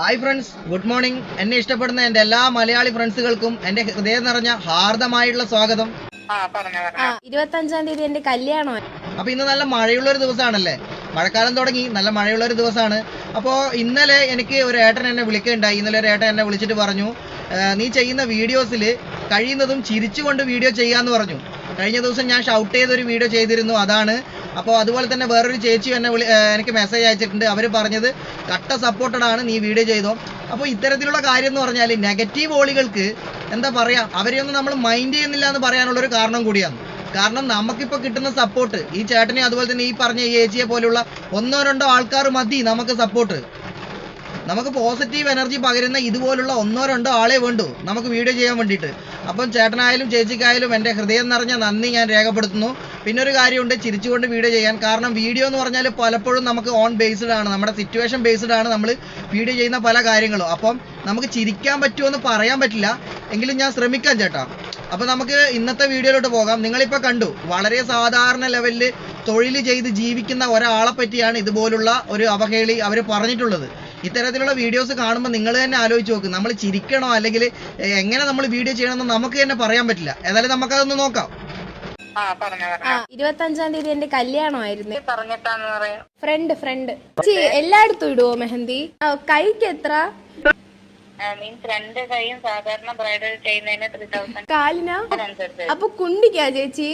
Hi friends good morning എന്നെ ഇഷ്ടപ്പെടുന്ന എന്റെ എല്ലാ മലയാളി ഫ്രണ്ട്സുകൾക്കും എന്റെ ഹൃദയം നിറഞ്ഞ ഹാർദമായിട്ടുള്ള സ്വാഗതം. ആ അഞ്ചാം തീയതി എന്റെ കല്യാണം? അപ്പൊ ഇന്ന് നല്ല മഴയുള്ള ഒരു ദിവസമാണല്ലേ മഴക്കാലം തുടങ്ങി നല്ല മഴയുള്ള ഒരു ദിവസമാണ് അപ്പോൾ ഇന്നലെ എനിക്ക് ഒരു ഏട്ടൻ എന്നെ വിളിക്കുകയുണ്ടായി. ഇന്നലെ ഒരു ഏട്ടൻ എന്നെ വിളിച്ചിട്ട് പറഞ്ഞു നീ ചെയ്യുന്ന വീഡിയോസിൽ കഴിയുന്നതും ചിരിച്ചുകൊണ്ട് വീഡിയോ ചെയ്യാന്ന് പറഞ്ഞു. കഴിഞ്ഞ ദിവസം ഞാൻ ഷൗട്ട് ചെയ്തൊരു വീഡിയോ ചെയ്തിരുന്നു. അതാണ് അപ്പോൾ അതുപോലെ തന്നെ വേറൊരു ചേച്ചി എന്നെ വിളി എനിക്ക് മെസ്സേജ് അയച്ചിട്ടുണ്ട്. അവർ പറഞ്ഞത് കട്ട സപ്പോർട്ടഡ് ആണ് നീ വീഡിയോ ചെയ്തോ. അപ്പോൾ ഇത്തരത്തിലുള്ള കാര്യം എന്ന് പറഞ്ഞാൽ നെഗറ്റീവ് ഓളികൾക്ക് എന്താ പറയുക അവരെയൊന്നും നമ്മൾ മൈൻഡ് ചെയ്യുന്നില്ല എന്ന് പറയാനുള്ള ഒരു കാരണം കൂടിയാണ്. കാരണം നമുക്കിപ്പോൾ കിട്ടുന്ന സപ്പോർട്ട് ഈ ചേട്ടനെ അതുപോലെ തന്നെ ഈ പറഞ്ഞ ഈ ചേച്ചിയെ പോലുള്ള ഒന്നോ രണ്ടോ ആൾക്കാർ മതി നമുക്ക് സപ്പോർട്ട് നമുക്ക് പോസിറ്റീവ് എനർജി പകരുന്ന ഇതുപോലുള്ള ഒന്നോ രണ്ടോ ആളെ വേണ്ടു നമുക്ക് വീഡിയോ ചെയ്യാൻ വേണ്ടിയിട്ട്. അപ്പം ചേട്ടനായാലും ചേച്ചിക്കായാലും എന്റെ ഹൃദയം നിറഞ്ഞ നന്ദി ഞാൻ രേഖപ്പെടുത്തുന്നു. പിന്നെ ഒരു കാര്യമുണ്ട് ചിരിച്ചുകൊണ്ട് വീഡിയോ ചെയ്യാൻ. കാരണം വീഡിയോ എന്ന് പറഞ്ഞാൽ പലപ്പോഴും നമുക്ക് ഓൺ ബേസ്ഡ് ആണ്. നമ്മുടെ സിറ്റുവേഷൻ ബേസ്ഡ് ആണ് നമ്മൾ വീഡിയോ ചെയ്യുന്ന പല കാര്യങ്ങളും. അപ്പം നമുക്ക് ചിരിക്കാൻ പറ്റുമോ എന്ന് പറയാൻ പറ്റില്ല. എങ്കിലും ഞാൻ ശ്രമിക്കാം ചേട്ടാ. അപ്പോൾ നമുക്ക് ഇന്നത്തെ വീഡിയോയിലോട്ട് പോകാം. നിങ്ങളിപ്പോൾ കണ്ടു വളരെ സാധാരണ ലെവലിൽ തൊഴിൽ ചെയ്ത് ജീവിക്കുന്ന ഒരാളെ പറ്റിയാണ് ഇതുപോലുള്ള ഒരു അവഹേളി അവർ പറഞ്ഞിട്ടുള്ളത്. ഇത്തരത്തിലുള്ള വീഡിയോസ് കാണുമ്പോൾ നിങ്ങൾ തന്നെ ആലോചിച്ച് നോക്ക്. നമ്മൾ ചിരിക്കണോ അല്ലെങ്കിൽ എങ്ങനെ നമ്മൾ വീഡിയോ ചെയ്യണമെന്ന് നമുക്ക് തന്നെ പറയാൻ പറ്റില്ല. ഏതായാലും നമുക്കതൊന്ന് നോക്കാം. ഇരുപത്തഞ്ചാം തീയതി എന്റെ കല്യാണമായിരുന്നു. Friend friend. ചി എല്ലായിടത്തും ഇടുവോ മെഹന്തി? കൈക്ക് എത്ര? കാലിന രണ്ട് കൈയും സാധാരണ ബ്രൈഡൽ ചെയ്യുന്നതിന് ത്രീ തൗസൻഡ് കാലിനാ? അനുസരിച്ച് അപ്പൊ കുണ്ടിക്കാ ചേച്ചി?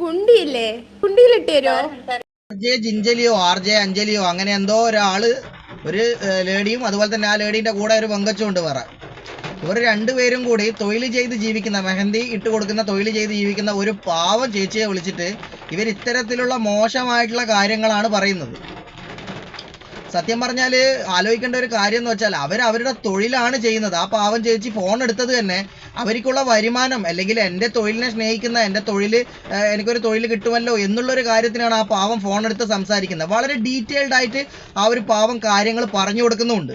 കുണ്ടിയില്ലേ? കുണ്ടിയിലിട്ട് തരുമോ ആർ ജെ ജിഞ്ചലിയോ ആർ ജെ അഞ്ജലിയോ അങ്ങനെ എന്തോ ഒരാൾ ഒരു ലേഡിയും അതുപോലെ തന്നെ ആ ലേഡിന്റെ കൂടെ ഒരു പങ്കച്ചുണ്ട് വേറെ. ഇവർ രണ്ടുപേരും കൂടി തൊഴിൽ ചെയ്ത് ജീവിക്കുന്ന മെഹന്തി ഇട്ട് കൊടുക്കുന്ന തൊഴിൽ ചെയ്ത് ജീവിക്കുന്ന ഒരു പാവം ചേച്ചിയെ വിളിച്ചിട്ട് ഇവർ ഇത്തരത്തിലുള്ള മോശമായിട്ടുള്ള കാര്യങ്ങളാണ് പറയുന്നത്. സത്യം പറഞ്ഞാൽ ആലോചിക്കേണ്ട ഒരു കാര്യം എന്ന് വെച്ചാൽ അവർ അവരുടെ തൊഴിലാണ് ചെയ്യുന്നത്. ആ പാവം ചേച്ചി ഫോൺ എടുത്തത് തന്നെ അവർക്കുള്ള വരുമാനം അല്ലെങ്കിൽ എന്റെ തൊഴിലിനെ സ്നേഹിക്കുന്ന എന്റെ തൊഴിൽ എനിക്കൊരു തൊഴിൽ കിട്ടുമല്ലോ എന്നുള്ളൊരു കാര്യത്തിനാണ് ആ പാവം ഫോൺ എടുത്ത് സംസാരിക്കുന്നത്. വളരെ ഡീറ്റെയിൽഡ് ആയിട്ട് ആ ഒരു പാവം കാര്യങ്ങൾ പറഞ്ഞു കൊടുക്കുന്നുമുണ്ട്.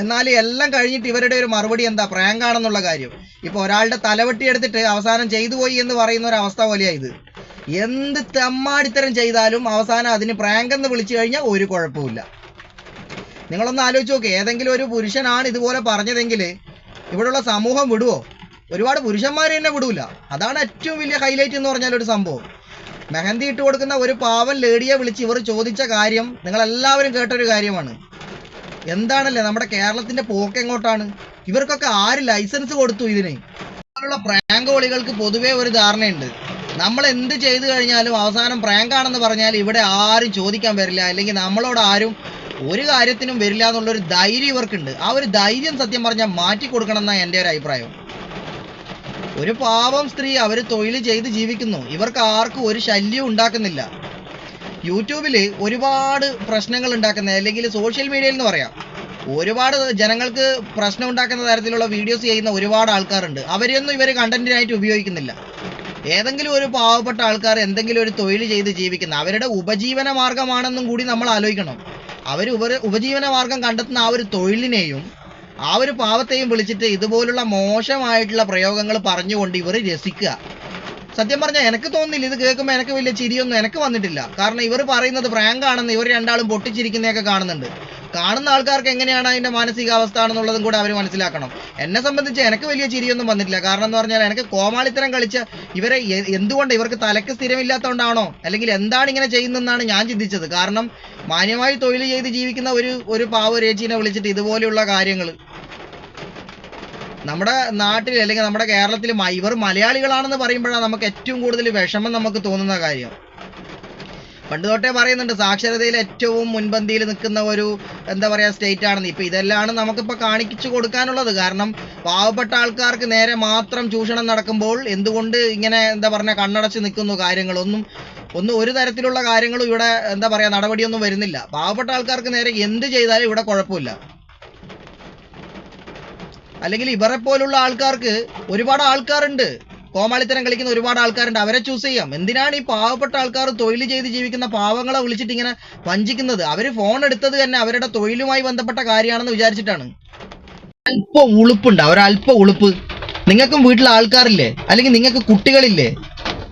എന്നാൽ എല്ലാം കഴിഞ്ഞിട്ട് ഇവരുടെ ഒരു മറുപടി എന്താ? പ്രാങ്ക് ആണെന്നുള്ള കാര്യം. ഇപ്പോൾ ഒരാളുടെ തലവെട്ടി എടുത്തിട്ട് അവസാനം ചെയ്തു പോയി എന്ന് പറയുന്ന ഒരു അവസ്ഥ പോലെയാണ് ഇത്. എന്ത് തെമ്മാടിത്തരം ചെയ്താലും അവസാനം അതിന് പ്രാങ്ക് എന്ന് വിളിച്ചു കഴിഞ്ഞാൽ ഒരു കുഴപ്പമില്ല നിങ്ങളൊന്ന് ആലോചിച്ച് നോക്ക്. ഏതെങ്കിലും ഒരു പുരുഷനാണ് ഇതുപോലെ പറഞ്ഞതെങ്കിൽ ഇവിടെയുള്ള സമൂഹം വിടുവോ? ഒരുപാട് പുരുഷന്മാർ തന്നെ വിടൂല. അതാണ് ഏറ്റവും വലിയ ഹൈലൈറ്റ് എന്ന് പറഞ്ഞാൽ ഒരു സംഭവം. മെഹന്തി ഇട്ട് കൊടുക്കുന്ന ഒരു പാവൻ ലേഡിയെ വിളിച്ച് ഇവർ ചോദിച്ച കാര്യം നിങ്ങളെല്ലാവരും കേട്ടൊരു കാര്യമാണ്. എന്താണല്ലേ നമ്മുടെ കേരളത്തിന്റെ പോക്ക് എങ്ങോട്ടാണ്? ഇവർക്കൊക്കെ ആര് ലൈസൻസ് കൊടുത്തു ഇതിന്? അങ്ങനെയുള്ള പ്രാങ്ക് വളികൾക്ക് പൊതുവേ ഒരു ധാരണയുണ്ട്. നമ്മൾ എന്ത് ചെയ്തു കഴിഞ്ഞാലും അവസാനം പ്രാങ്ക് ആണെന്ന് പറഞ്ഞാൽ ഇവിടെ ആരും ചോദിക്കാൻ വരില്ല. അല്ലെങ്കിൽ നമ്മളോട് ആരും ഒരു കാര്യത്തിനും വരില്ല എന്നുള്ളൊരു ധൈര്യം ഇവർക്കുണ്ട്. ആ ഒരു ധൈര്യം സത്യം പറഞ്ഞാൽ മാറ്റി കൊടുക്കണം എന്നാണ് എന്റെ ഒരു അഭിപ്രായം. ഒരു പാവം സ്ത്രീ അവർ തൊഴിൽ ചെയ്ത് ജീവിക്കുന്നു. ഇവർക്ക് ആർക്കും ഒരു ശല്യവും ഉണ്ടാക്കുന്നില്ല. യൂട്യൂബിൽ ഒരുപാട് പ്രശ്നങ്ങൾ ഉണ്ടാക്കുന്ന അല്ലെങ്കിൽ സോഷ്യൽ മീഡിയയിൽ എന്ന് പറയാം ഒരുപാട് ജനങ്ങൾക്ക് പ്രശ്നം ഉണ്ടാക്കുന്ന തരത്തിലുള്ള വീഡിയോസ് ചെയ്യുന്ന ഒരുപാട് ആൾക്കാരുണ്ട്. അവരെയൊന്നും ഇവർ കണ്ടന്റിനായിട്ട് ഉപയോഗിക്കുന്നില്ല. ഏതെങ്കിലും ഒരു പാവപ്പെട്ട ആൾക്കാർ എന്തെങ്കിലും ഒരു തൊഴിൽ ചെയ്ത് ജീവിക്കുന്ന അവരുടെ ഉപജീവന മാർഗമാണെന്നും കൂടി നമ്മൾ ആലോചിക്കണം. അവർ ഉപ ഉപജീവന മാർഗം കണ്ടെത്തുന്ന ആ ഒരു തൊഴിലിനെയും ആ ഒരു പാവത്തെയും വിളിച്ചിട്ട് ഇതുപോലുള്ള മോശമായിട്ടുള്ള പ്രയോഗങ്ങൾ പറഞ്ഞുകൊണ്ട് ഇവർ രസിക്കുക. സത്യം പറഞ്ഞാൽ എനിക്ക് തോന്നുന്നില്ല. ഇത് കേൾക്കുമ്പോൾ എനിക്ക് വലിയ ചിരിയൊന്നും എനിക്ക് വന്നിട്ടില്ല. കാരണം ഇവർ പറയുന്നത് പ്രാങ്ക് ആണെന്ന് ഇവർ രണ്ടാളും പൊട്ടിച്ചിരിക്കുന്നതൊക്കെ കാണുന്നുണ്ട്. കാണുന്ന ആൾക്കാർക്ക് എങ്ങനെയാണ് അതിന്റെ മാനസികാവസ്ഥ ആണെന്നുള്ളതും കൂടെ അവർ മനസ്സിലാക്കണം. എന്നെ സംബന്ധിച്ച് എനിക്ക് വലിയ ചിരിയൊന്നും വന്നിട്ടില്ല. കാരണം എന്ന് പറഞ്ഞാൽ എനിക്ക് കോമാളിത്തരം കളിച്ച ഇവരെ എന്തുകൊണ്ട് ഇവർക്ക് തലക്ക് സ്ഥിരമില്ലാത്തതുകൊണ്ടാണോ അല്ലെങ്കിൽ എന്താണ് ഇങ്ങനെ ചെയ്യുന്നതെന്നാണ് ഞാൻ ചിന്തിച്ചത്. കാരണം മാന്യമായി തൊഴിൽ ചെയ്ത് ജീവിക്കുന്ന ഒരു ഒരു പാവ രേച്ചീനെ വിളിച്ചിട്ട് ഇതുപോലെയുള്ള കാര്യങ്ങൾ നമ്മുടെ നാട്ടിൽ അല്ലെങ്കിൽ നമ്മുടെ കേരളത്തിൽ ഇവർ മലയാളികളാണെന്ന് പറയുമ്പോഴാണ് നമുക്ക് ഏറ്റവും കൂടുതൽ വിഷമം നമുക്ക് തോന്നുന്ന കാര്യം. പണ്ട് തൊട്ടേ പറയുന്നുണ്ട് സാക്ഷരതയിൽ ഏറ്റവും മുൻപന്തിയിൽ നിൽക്കുന്ന ഒരു എന്താ പറയുക സ്റ്റേറ്റ് ആണെന്ന്. ഇപ്പം ഇതെല്ലാം നമുക്കിപ്പോൾ കാണിച്ചു കൊടുക്കാനുള്ളത്. കാരണം പാവപ്പെട്ട ആൾക്കാർക്ക് നേരെ മാത്രം ചൂഷണം നടക്കുമ്പോൾ എന്തുകൊണ്ട് ഇങ്ങനെ എന്താ പറയുക കണ്ണടച്ച് നിൽക്കുന്നു കാര്യങ്ങളൊന്നും. ഒന്നും ഒരു തരത്തിലുള്ള കാര്യങ്ങളും ഇവിടെ എന്താ പറയുക നടപടിയൊന്നും വരുന്നില്ല. പാവപ്പെട്ട ആൾക്കാർക്ക് നേരെ എന്ത് ചെയ്താലും ഇവിടെ കുഴപ്പമില്ല. അല്ലെങ്കിൽ ഇവരെ പോലുള്ള ആൾക്കാർക്ക് ഒരുപാട് ആൾക്കാരുണ്ട്. കോമാളിത്തരം കളിക്കുന്ന ഒരുപാട് ആൾക്കാരുണ്ട്. അവരെ ചൂസ് ചെയ്യാം. എന്തിനാണ് ഈ പാവപ്പെട്ട ആൾക്കാർ തൊഴിൽ ചെയ്ത് ജീവിക്കുന്ന പാവങ്ങളെ വിളിച്ചിട്ട് ഇങ്ങനെ വഞ്ചിക്കുന്നത്? അവർ ഫോൺ എടുത്തത് തന്നെ അവരുടെ തൊഴിലുമായി ബന്ധപ്പെട്ട കാര്യമാണെന്ന് വിചാരിച്ചിട്ടാണ്. അല്പ ഉളുപ്പുണ്ട്. അവരല്പ ഉളുപ്പ്. നിങ്ങൾക്കും വീട്ടിൽ ആൾക്കാരില്ലേ? അല്ലെങ്കിൽ നിങ്ങൾക്ക് കുട്ടികളില്ലേ?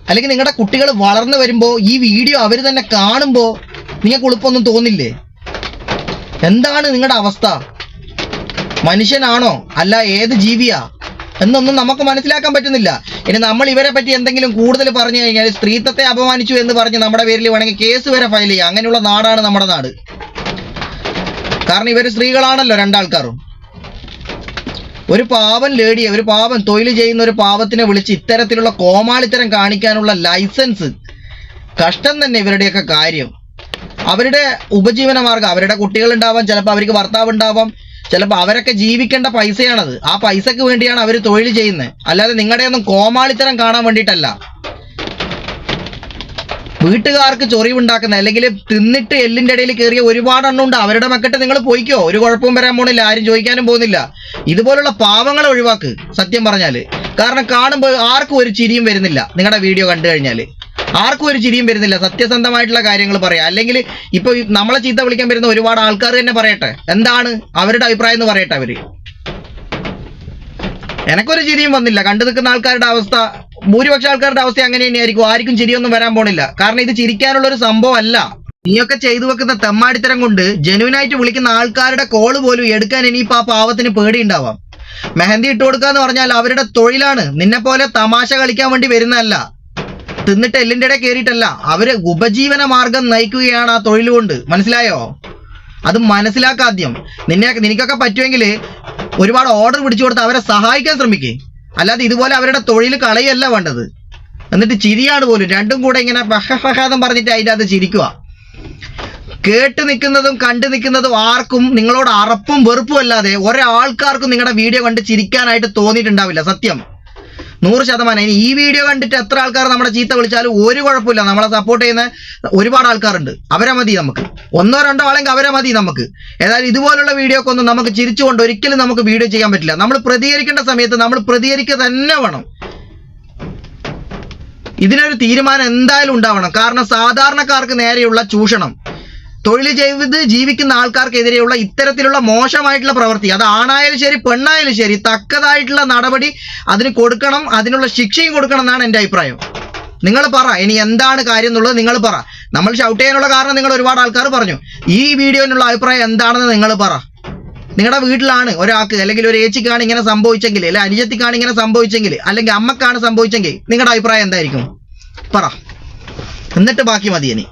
അല്ലെങ്കിൽ നിങ്ങളുടെ കുട്ടികൾ വളർന്നു വരുമ്പോൾ ഈ വീഡിയോ അവർ തന്നെ കാണുമ്പോൾ നിങ്ങൾക്ക് ഉളുപ്പൊന്നും തോന്നില്ലേ? എന്താണ് നിങ്ങളുടെ അവസ്ഥ? മനുഷ്യനാണോ? അല്ല ഏത് ജീവിയാ? എന്നൊന്നും നമുക്ക് മനസ്സിലാക്കാൻ പറ്റുന്നില്ല. ഇനി നമ്മൾ ഇവരെ പറ്റി എന്തെങ്കിലും കൂടുതൽ പറഞ്ഞു കഴിഞ്ഞാൽ സ്ത്രീത്വത്തെ അപമാനിച്ചു എന്ന് പറഞ്ഞ് നമ്മുടെ പേരിൽ വേണമെങ്കിൽ കേസ് വരെ ഫയൽ ചെയ്യാം. അങ്ങനെയുള്ള നാടാണ് നമ്മുടെ നാട്. കാരണം ഇവർ സ്ത്രീകളാണല്ലോ രണ്ടാൾക്കാരും. ഒരു പാവം ലേഡിയെ ഒരു പാവം തൊഴിൽ ചെയ്യുന്ന ഒരു പാവത്തിനെ വിളിച്ച് ഇത്തരത്തിലുള്ള കോമാളിത്തരം കാണിക്കാനുള്ള ലൈസൻസ്. കഷ്ടം തന്നെ ഇവരുടെയൊക്കെ കാര്യം. അവരുടെ ഉപജീവന മാർഗം അവരുടെ കുട്ടികൾ ഉണ്ടാവാം ചിലപ്പോൾ അവർക്ക് ഭർത്താവ് ഉണ്ടാവാം ചിലപ്പോൾ അവരൊക്കെ ജീവിക്കേണ്ട പൈസയാണത്. ആ പൈസക്ക് വേണ്ടിയാണ് അവർ തൊഴിൽ ചെയ്യുന്നത് അല്ലാതെ നിങ്ങളുടെ ഒന്നും കോമാളിത്തരം കാണാൻ വേണ്ടിയിട്ടല്ല. വീട്ടുകാർക്ക് ചൊറിവുണ്ടാക്കുന്ന അല്ലെങ്കിൽ തിന്നിട്ട് എല്ലിന്റെ ഇടയിൽ കയറിയ ഒരുപാട് എണ്ണുണ്ട് അവരുടെ മക്കട്ട് നിങ്ങൾ പോയിക്കോ. ഒരു കുഴപ്പവും വരാൻ പോണില്ല. ആരും ചോദിക്കാനും പോകുന്നില്ല. ഇതുപോലുള്ള പാവങ്ങളെ ഒഴിവാക്ക്. സത്യം പറഞ്ഞാൽ. കാരണം കാണുമ്പോൾ ആർക്കും ഒരു ചിരിയും വരുന്നില്ല നിങ്ങളുടെ വീഡിയോ കണ്ടു കഴിഞ്ഞാൽ ആർക്കും ഒരു ചിരിയും വരുന്നില്ല. സത്യസന്ധമായിട്ടുള്ള കാര്യങ്ങൾ പറയാം. അല്ലെങ്കിൽ ഇപ്പൊ നമ്മളെ ചീത്ത വിളിക്കാൻ വരുന്ന ഒരുപാട് ആൾക്കാർ തന്നെ പറയട്ടെ. എന്താണ് അവരുടെ അഭിപ്രായം എന്ന് പറയട്ടെ അവർ. എനക്കൊരു ചിരിയും വന്നില്ല. കണ്ടു നിൽക്കുന്ന ആൾക്കാരുടെ അവസ്ഥ ഭൂരിപക്ഷ ആൾക്കാരുടെ അവസ്ഥ അങ്ങനെ തന്നെയായിരിക്കും. ആർക്കും ചിരിയൊന്നും വരാൻ പോണില്ല. കാരണം ഇത് ചിരിക്കാനുള്ള ഒരു സംഭവം അല്ല നീയൊക്കെ ചെയ്തു വെക്കുന്ന തെമ്മാടിത്തരം കൊണ്ട് ജെനുവിനായിട്ട് വിളിക്കുന്ന ആൾക്കാരുടെ കോൾ പോലും എടുക്കാൻ ഇനിയിപ്പോ ആ പാവത്തിന് പേടിയുണ്ടാവാം. മെഹന്തി ഇട്ട് എന്ന് പറഞ്ഞാൽ അവരുടെ തൊഴിലാണ്. നിന്നെ പോലെ തമാശ കളിക്കാൻ വേണ്ടി വരുന്നതല്ല. തിന്നിട്ട് എല്ലിന്റെ ഇടയിൽ കയറിയിട്ടല്ല അവർ ഉപജീവന മാർഗം നയിക്കുകയാണ് ആ തൊഴിൽ കൊണ്ട്. മനസ്സിലായോ? അത് മനസ്സിലാക്കാദ്യം നിന്നെ നിനക്കൊക്കെ പറ്റുമെങ്കിൽ ഒരുപാട് ഓർഡർ പിടിച്ചു കൊടുത്ത് അവരെ സഹായിക്കാൻ ശ്രമിക്കേ. അല്ലാതെ ഇതുപോലെ അവരുടെ തൊഴിൽ കളയല്ല വേണ്ടത്. എന്നിട്ട് ചിരിയാണ് പോലും. രണ്ടും കൂടെ ഇങ്ങനെ ബഹഫഹാദം പറഞ്ഞിട്ട് അതിന്റെ അത് ചിരിക്കുക. കേട്ട് നിൽക്കുന്നതും കണ്ടു നിൽക്കുന്നതും ആർക്കും നിങ്ങളോട് അറപ്പും വെറുപ്പും അല്ലാതെ ഒരാൾക്കാർക്കും നിങ്ങളുടെ വീഡിയോ കണ്ട് ചിരിക്കാനായിട്ട് തോന്നിയിട്ടുണ്ടാവില്ല. സത്യം. നൂറ് ശതമാനം. ഇനി ഈ വീഡിയോ കണ്ടിട്ട് എത്ര ആൾക്കാർ നമ്മുടെ ചീത്ത വിളിച്ചാലും ഒരു കുഴപ്പമില്ല. നമ്മളെ സപ്പോർട്ട് ചെയ്യുന്ന ഒരുപാട് ആൾക്കാരുണ്ട്. അവരെ മതി നമുക്ക്. ഒന്നോ രണ്ടോ ആളെങ്കിൽ അവരെ മതി നമുക്ക്. ഏതായാലും ഇതുപോലുള്ള വീഡിയോ ഒക്കെ ഒന്നും നമുക്ക് ചിരിച്ചുകൊണ്ട് ഒരിക്കലും നമുക്ക് വീഡിയോ ചെയ്യാൻ പറ്റില്ല. നമ്മൾ പ്രതികരിക്കേണ്ട സമയത്ത് നമ്മൾ പ്രതികരിക്കുക തന്നെ വേണം. ഇതിനൊരു തീരുമാനം എന്തായാലും ഉണ്ടാവണം. കാരണം സാധാരണക്കാർക്ക് നേരെയുള്ള ചൂഷണം. തൊഴിൽ ചെയ്ത് ജീവിക്കുന്ന ആൾക്കാർക്കെതിരെയുള്ള ഇത്തരത്തിലുള്ള മോശമായിട്ടുള്ള പ്രവൃത്തി. അത് ആണായാലും ശരി പെണ്ണായാലും ശരി തക്കതായിട്ടുള്ള നടപടി അതിന് കൊടുക്കണം അതിനുള്ള ശിക്ഷയും കൊടുക്കണം എന്നാണ് എന്റെ അഭിപ്രായം. നിങ്ങൾ പറ ഇനി എന്താണ് കാര്യം എന്നുള്ളത് നിങ്ങൾ പറ. നമ്മൾ ഷൗട്ട് ചെയ്യാനുള്ള കാരണം നിങ്ങൾ ഒരുപാട് ആൾക്കാർ പറഞ്ഞു. ഈ വീഡിയോയിലുള്ള അഭിപ്രായം എന്താണെന്ന് നിങ്ങൾ പറ. നിങ്ങളുടെ വീട്ടിലാണ് ഒരാൾക്ക് അല്ലെങ്കിൽ ഒരു ഏച്ചിക്കാണ് ഇങ്ങനെ സംഭവിച്ചെങ്കിൽ അല്ലെങ്കിൽ അനുജത്തിക്കാണ് ഇങ്ങനെ സംഭവിച്ചെങ്കിൽ അല്ലെങ്കിൽ അമ്മക്കാണ് സംഭവിച്ചെങ്കിൽ നിങ്ങളുടെ അഭിപ്രായം എന്തായിരിക്കും? പറ. എന്നിട്ട് ബാക്കി മതി ഇനി.